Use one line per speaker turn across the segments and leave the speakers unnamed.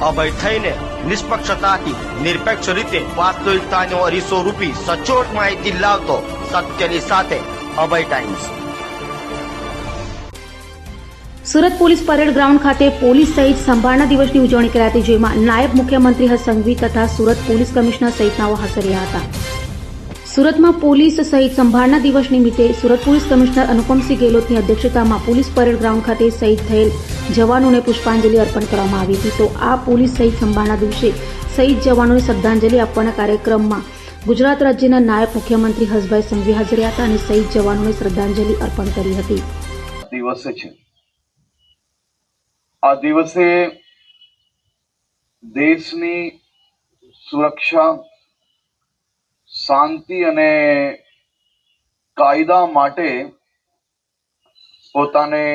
અભય થઈને નિષ્પક્ષતાથી, નિરપેક્ષ રીતે વાસ્તવિકતાનો અરીસો રૂપી સચોટ માહિતી લાવતો સત્યની સાથે Abhay Times.
Surat police parade ground ખાતે પોલીસ સહિત સંભાળના દિવસની ઉજવણી કરાતી જેમાં નાયબ મુખ્યમંત્રી હર્ષ તથા સુરત પોલીસ કમિશનર સહિતનાઓ હાજર રહ્યા હતા. સુરતમાં પોલીસ સહિત સંભાળના દિવસ નિમિત્તે સુરત પોલીસ કમિશનર અનુપમસિંહ ગેહલોતની અધ્યક્ષતામાં પોલીસ પરેડ ગ્રાઉન્ડ ખાતે શહીદ થયેલ જવાનોને પુષ્પાંજલિ અર્પણ કરવામાં આવી હતી. તો આ પોલીસ સહિત સંભાળના દિવસે શહીદ જવાનોને શ્રદ્ધાંજલિ આપવાના કાર્યક્રમમાં ગુજરાત રાજ્યના નાયબ મુખ્યમંત્રી હસભાઈ સંઘવી હાજર હતા અને શહીદ જવાનોને શ્રદ્ધાંજલિ અર્પણ કરી હતી.
દિવસે છે. આ દિવસે દેશની સુરક્ષા શાંતિ અને કાયદા માટે પોતાને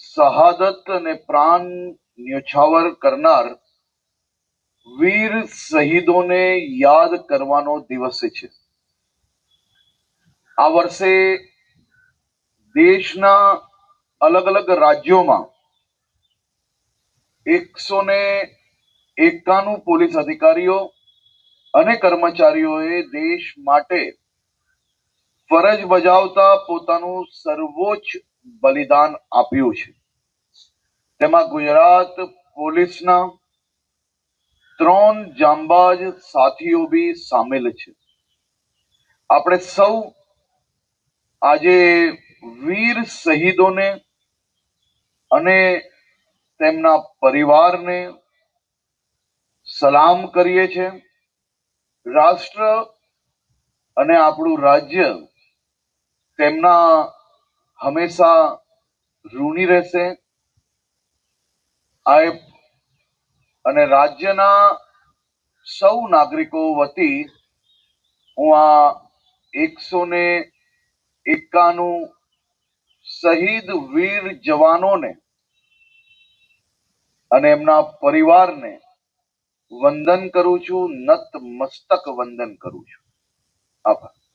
શહાદત અને પ્રાણ ન્યોછાવર કરનાર વીર શહીદોને યાદ કરવાનો દિવસ છે. આ વર્ષે દેશના અલગ અલગ રાજ્યોમાં એકસો ને એકાણું પોલીસ અધિકારીઓ અને કર્મચારીઓએ દેશ માટે ફરજ બજાવતા પોતાનું સર્વોચ્ચ બલિદાન આપ્યું છે. તેમાં ગુજરાત પોલીસના ત્રણ જાંબાજ સાથીઓ બી સામેલ છે. આપણે સૌ આજે વીર શહીદોને અને તેમના પરિવારને સલામ કરીએ છીએ. રાષ્ટ્ર અને આપણું રાજ્ય તેમના હંમેશા ઋણી રહેશે. અને રાજ્યના સૌ નાગરિકો વતી હું આ એકસો ને એકાનું શહીદ વીર જવાનોને અને એમના પરિવારને વંદન કરું છું નત મસ્તક વંદન કરું છું. આભાર.